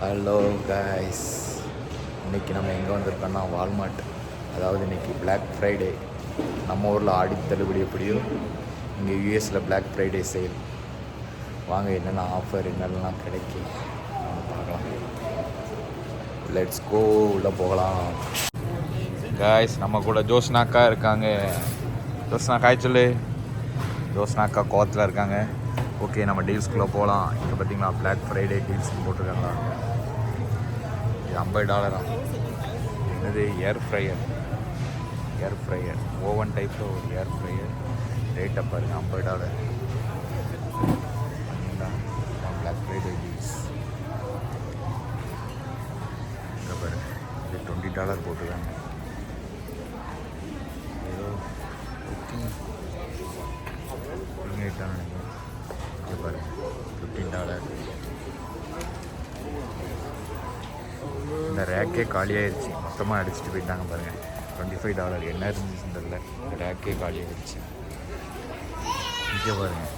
Hello guys இன்றைக்கி நம்ம எங்கே வந்திருக்கோம்னா வால்மார்ட் அதாவது இன்னைக்கு பிளாக் ஃப்ரைடே நம்ம ஊரில் ஆடி தள்ளுபடி எப்படியோ இங்கே யூஎஸில் பிளாக் ஃப்ரைடே சேல் வாங்க என்னென்ன ஆஃபர் என்னெல்லாம் கிடைக்கும் நம்ம பார்க்கலாம். லெட்ஸ் கோ உள்ளே போகலாம். காய்ஸ் நம்ம கூட ஜோஸ்னாக்கா இருக்காங்க. ஜோஸ்னா காய் சொல்லு. ஜோஸ்னாக்கா கோத்தில் இருக்காங்க. ஓகே நம்ம டீல்ஸ்குள்ளே போகலாம் இங்கே பார்த்தீங்களா பிளாக் ஃப்ரைடே டீல்ஸ் போட்டிருக்காங்களா? இது ஐம்பது டாலரா என்னது air fryer air fryer oven டைப்பில் ஒரு ஏர் ஃப்ரையர் ரேட்டை பாருங்க ஐம்பது டாலர் பிளாக் ஃப்ரைடே டீல்ஸ் இங்கே பாருங்க இது டுவெண்ட்டி டாலர் போட்டிருக்காங்க. இங்கே பாருங்க. ஃபிஃப்டீன் டாலர் இந்த ரேக்கே காலியாயிருச்சு. மொத்தமாக அடிச்சுட்டு போயிட்டாங்க பாருங்கள் டுவெண்ட்டி ஃபைவ் டாலர் என்ன இருந்துச்சுன்னு தெரியல. இந்த ரேக்கே காலியாயிருச்சு. இங்கே பாருங்கள்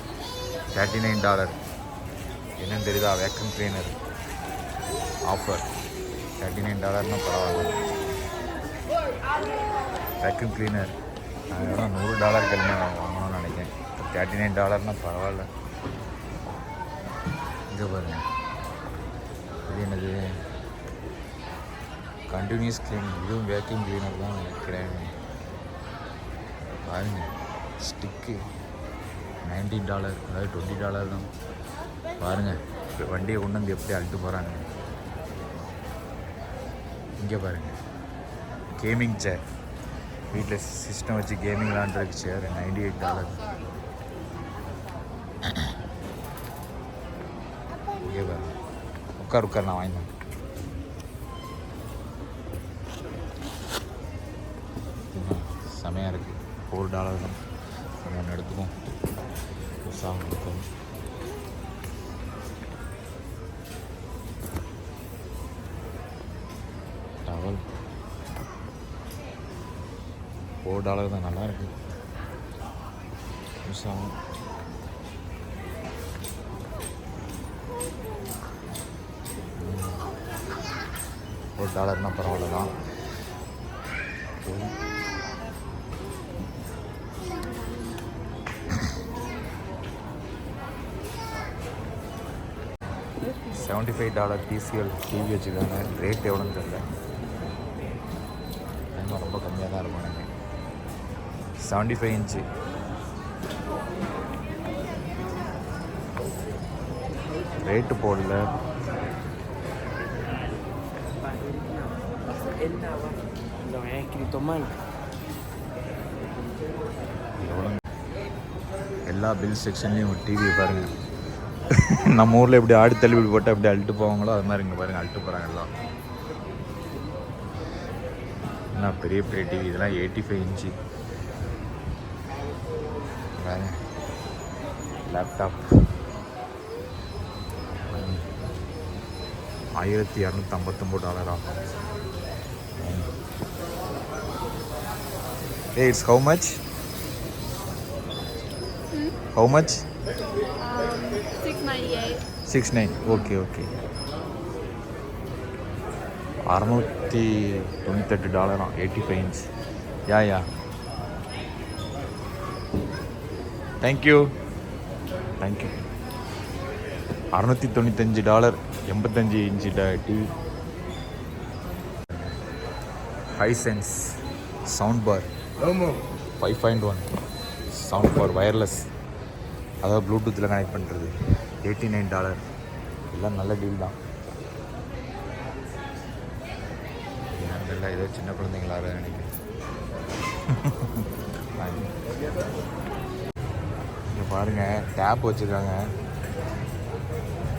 தேர்ட்டி நைன் டாலர் என்னன்னு தெரியுதா? Vacuum cleaner offer thirty nine டாலர்னால் பரவாயில்ல. வேக்யூம் கிளீனர் அதெல்லாம் நூறு டாலர் கல்வி வாங்கணும்னு நினைக்கிறேன். தேர்ட்டி நைன் டாலர்னால் பரவாயில்ல. இங்கே பாருங்க. இது என்னது? கண்டினியூஸ் கிளீனிங் இதுவும் வேக்யூம் கிளீனர் தான் கிடையாது பாருங்க. ஸ்டிக்கு நைன்டீன் டாலர் அதாவது டுவெண்ட்டி டாலர் தான். பாருங்கள் வண்டியை கொண்டு வந்து எப்படி அழுத்து போகிறாங்க இங்கே பாருங்கள் கேமிங் சேர் வீட்டில் சிஸ்டம் வச்சு கேமிங் விளாண்டுருக்கு சேர் நைன்டி எயிட் டாலர் இங்கே பாருங்க உட்கார் உட்கார் நான் வாங்கினேன் செமையாக இருக்குது ஃபோர் டாலர் தான் ஒன்று எடுத்துக்கும் புதுசாக இருக்கும் டவல் ஃபோர் டாலர் தான் நல்லா இருக்குது புதுசாகவும் ஒரு டாலர்னால் பரவாயில்ல தான் seventy five dollar TCL TV வச்சுருக்காங்க ரேட் எவ்வளோன்னு தெரியல. ரொம்ப கம்மியாக தான் இருக்கும் எனக்கு. செவன்ட்டி ஃபைவ் இன்ச்சு ரேட்டு போடல. எல்லா பில் செக்ஷன்லேயும் ஒரு டிவி பாருங்கள் நம்ம ஊரில் எப்படி ஆடு தள்ளுபடி போட்டு அப்படி அழுட்டு போவாங்களோ அது மாதிரி இங்கே பாருங்கள் அழுட்டு போகிறாங்க எல்லாம். என்ன பெரிய பெரிய டிவி இதெல்லாம் எயிட்டி ஃபைவ் இன்ச்சு லேப்டாப் ஆயிரத்தி இரநூத்தி ஐம்பத்தொம்போது டாலர் ஆகும்? How much? Um, six ninety eight. Six nine okay okay அறநூற்றி தொண்ணூத்தெட்டு டாலராம் eighty five inch yeah yeah thank you thank you அறநூற்றி தொண்ணூத்தஞ்சு டாலர் எண்பத்தஞ்சு inch TV Hisense sound bar five point one sound bar wireless அதாவது ப்ளூடூத்தில் connect பண்ணுறது eighty nine dollar. எல்லாம் நல்ல டீல் தான். இல்லை ஏதோ சின்ன குழந்தைங்களா நினைக்கிறேன் இங்கே பாருங்கள் டேப் வச்சுருக்காங்க.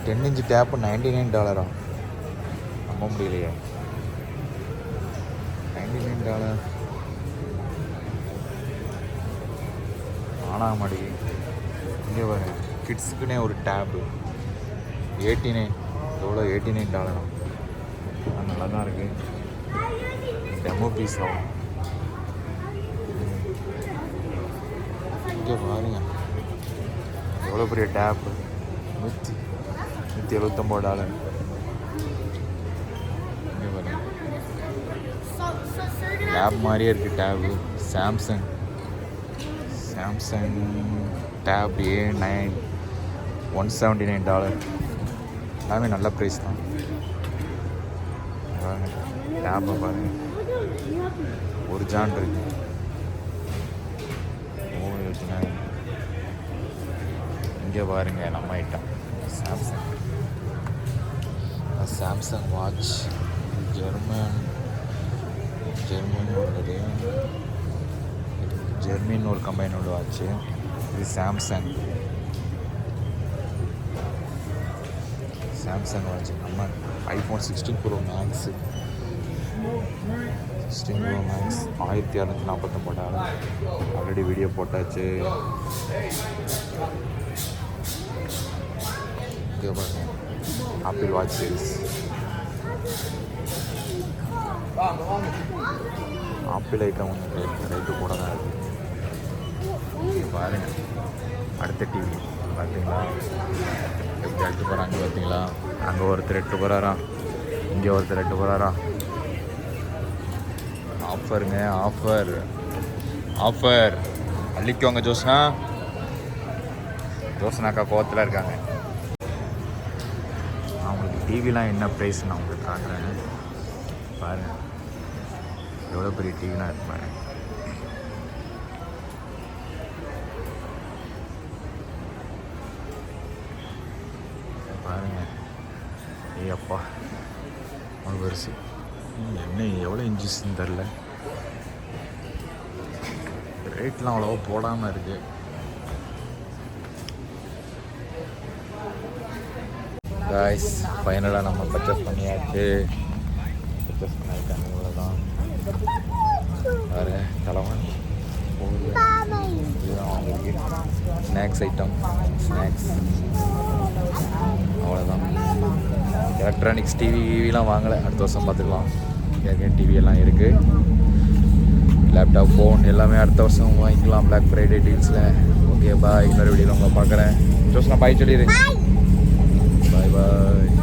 Ten inch tab ninety nine டாலரா? நம்ப முடியலையே. Ninety nine dollar. ஆனா மாடி இங்கே பாருங்க கிட்ஸுக்குனே ஒரு டேப்பு. எயிட்டி நைன் எவ்வளோ எயிட்டி நைன் டாலரா? நல்லா தான் இருக்கு. Demo piece? ஆகும் இங்கே பாருங்க. எவ்வளோ பெரிய டேப்பு? நூற்றி நூற்றி எழுபத்தொம்போது டாலர் டேப் மாதிரியே இருக்குது tab Samsung Samsung tab A nine one seventy nine dollar எல்லாமே நல்ல ப்ரைஸ் தான். டேப்பை பாருங்கள் ஒரு ஜான் இருக்குது இங்கே பாருங்கள் நம்ம item Samsung Samsung watch German German உள்ளது ஜெர்மின் ஒரு கம்பெனியோட வாட்ச்சு இது சாம்சங் சாம்சங் வாட்ச் நம்ம iPhone sixteen pro max sixteen pro max ஆயிரத்தி அறநூற்றி நாற்பத்தொம்பது ஆல்ரெடி வீடியோ போட்டாச்சு. இங்கே பாருங்கள் Apple watch series Apple item வந்து ரேட்டு கூட தான் இருக்குது பாருங்கள் அடுத்த டிவி பார்த்தீங்களா எப்படி எடுத்து போகிறாங்க பார்த்தீங்களா அங்கே ஒருத்தர் எட்டு போகிறாரா இங்கே ஒருத்தர் எட்டு போகிறாரா ஆஃபருங்க ஆஃபர் ஆஃபர் அள்ளிக்கோங்க ஜோஸ்னா. ஜோஸ்னாக்கா கோவத்தில் இருக்காங்க. டிவிலாம் என்ன ப்ரைஸ் நான் உங்களுக்கு காட்டுறேன்? பாருங்கள் எவ்வளோ பெரிய டிவிலாம் இருக்கு பாருங்க. பாருங்க. ஏய் அப்பா. ஒரு வருஷம் என்ன எவ்வளோ இன்ச்சஸ்ன்னு தெரில. ரேட்லாம் அவ்வளோவா போடாமல் இருக்குது காய்ஸ் ஃபைனலாக நம்ம பர்ச்சேஸ் பண்ணியாச்சு. பர்ச்சேஸ் பண்ணியிருக்காங்க இவ்வளோதான் வேறு தலைவன். இதுதான் ஸ்நாக்ஸ் ஐட்டம் ஸ்நாக்ஸ் அவ்வளோதான் எலக்ட்ரானிக்ஸ் டிவி கிவிலாம் வாங்கலை. அடுத்த வருஷம் பார்த்துக்கலாம். ஏற்கனவே டிவி எல்லாம் இருக்குது லேப்டாப் ஃபோன் எல்லாமே அடுத்த வருஷம் வாங்கிக்கலாம். பிளாக் ஃப்ரைடே டீல்ஸில் ஓகே பாய் இன்னொரு வீடியோவில் உங்களை பார்க்குறேன். ஜோஸ்னா பாய் சொல்லிடுறேன் பாய் பாய்